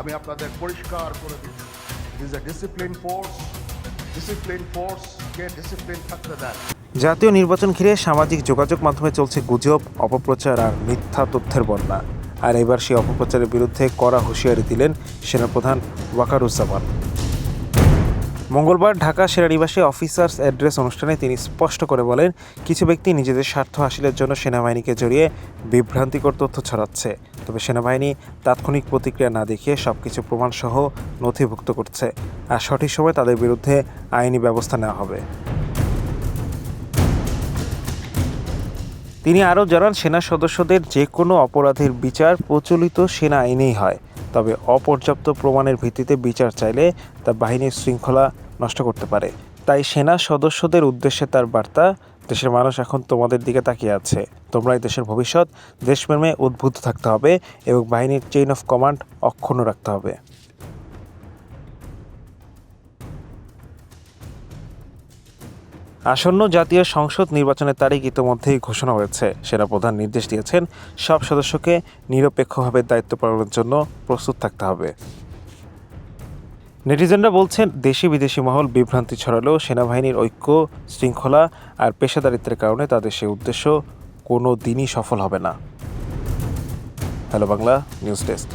আমি আপনাদের পরিষ্কার করে দিচ্ছি ডিসিপ্লিন জাতীয় নির্বাচন ঘিরে সামাজিক যোগাযোগ মাধ্যমে চলছে গুজব, অপপ্রচার আর মিথ্যা তথ্যের বন্যা। আর এবার সেই অপপ্রচারের বিরুদ্ধে কড়া হুঁশিয়ারি দিলেন সেনাপ্রধান ওয়াকারুজ্জামান। মঙ্গলবার ঢাকা সেনানিবাসে অফিসার্স অ্যাড্রেস অনুষ্ঠানে তিনি স্পষ্ট করে বলেন, কিছু ব্যক্তি নিজেদের স্বার্থ হাসিলের জন্য সেনাবাহিনীকে জড়িয়ে বিভ্রান্তিকর তথ্য ছড়াচ্ছে। তবে সেনাবাহিনী তাৎক্ষণিক প্রতিক্রিয়া না দেখিয়ে সবকিছু প্রমাণসহ নথিভুক্ত করছে আর সঠিক সময় তাদের বিরুদ্ধে আইনি ব্যবস্থা নেওয়া হবে। তিনি আরও জানান, সেনা সদস্যদের যে কোনো অপরাধের বিচার প্রচলিত সেনা আইনেই হয়। তবে অপর্যাপ্ত প্রমাণের ভিত্তিতে বিচার চাইলে তা বাহিনীর শৃঙ্খলা নষ্ট করতে পারে। তাই সেনা সদস্যদের উদ্দেশ্যে তার বার্তা, দেশের মানুষ এখন তোমাদের দিকে তাকিয়ে আছে। তোমরাই দেশের ভবিষ্যৎ। দেশপ্রেমে উদ্বুদ্ধ থাকতে হবে এবং বাহিনীর চেইন অফ কমান্ড অক্ষুণ্ণ রাখতে হবে। আসন্ন জাতীয় সংসদ নির্বাচনের তারিখ ইতোমধ্যেই ঘোষণা হয়েছে। সেনাপ্রধান নির্দেশ দিয়েছেন, সব সদস্যকে নিরপেক্ষভাবে দায়িত্ব পালনের জন্য প্রস্তুত থাকতে হবে। নেটিজেনরা বলছেন দেশি বিদেশি মহল বিভ্রান্তি ছড়ালেও সেনাবাহিনীর ঐক্য, শৃঙ্খলা আর পেশাদারিত্বের কারণে তাদের সেই উদ্দেশ্য কোনো দিনই সফল হবে না। Hello Bangla, news desk.